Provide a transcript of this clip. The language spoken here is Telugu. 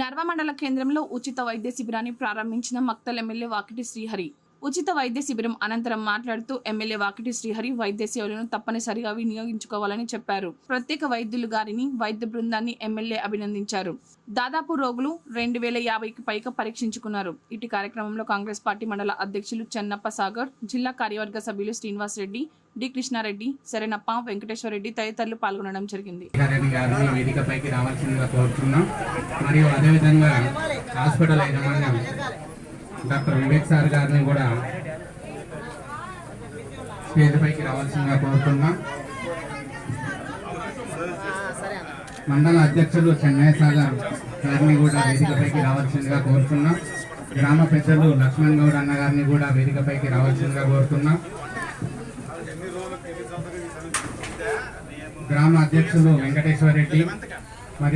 నర్వ మండల కేంద్రంలో ఉచిత వైద్య శిబిరాన్ని ప్రారంభించిన మక్తల్ ఎమ్మెల్యే వాకిటి శ్రీహరి. ఉచిత వైద్య శిబిరం అనంతరం మాట్లాడుతూ ఎమ్మెల్యే వాకిటి శ్రీహరి వైద్య సేవలను తప్పనిసరిగా వినియోగించుకోవాలని చెప్పారు. ప్రత్యేక వైద్యులు గారిని వైద్య బృందాన్ని ఎమ్మెల్యే అభినందించారు. దాదాపు రోగులు రెండు వేల యాభైకి పైగా పరీక్షించుకున్నారు. ఇటు కార్యక్రమంలో కాంగ్రెస్ పార్టీ మండల అధ్యక్షులు చెన్నప్ప సాగర్ జిల్లా కార్యవర్గ సభ్యులు శ్రీనివాస్ రెడ్డి డి కృష్ణారెడ్డి శరణప్ప వెంకటేశ్వర రెడ్డి తదితరులు పాల్గొనడం జరిగింది. వేదికపైకి రావాల్సిందిగా కోరుతున్నాం మరియు అదేవిధంగా హాస్పిటల్ యజమాన్యం డాక్టర్ వివేక్ సార్ గారిని కూడా స్టేజ్ పైకి రావాల్సిందిగా కోరుతున్నా. మండల అధ్యక్షులు చెన్నై సాగర్ గారిని కూడా వేదికపైకి రావాల్సిందిగా కోరుతున్నా. గ్రామ పెద్దలు లక్ష్మణ్ గౌడ్ అన్న గారిని కూడా వేదికపైకి రావాల్సిందిగా కోరుతున్నా. గ్రామ అధ్యక్షులు వెంకటేశ్వర రెడ్డి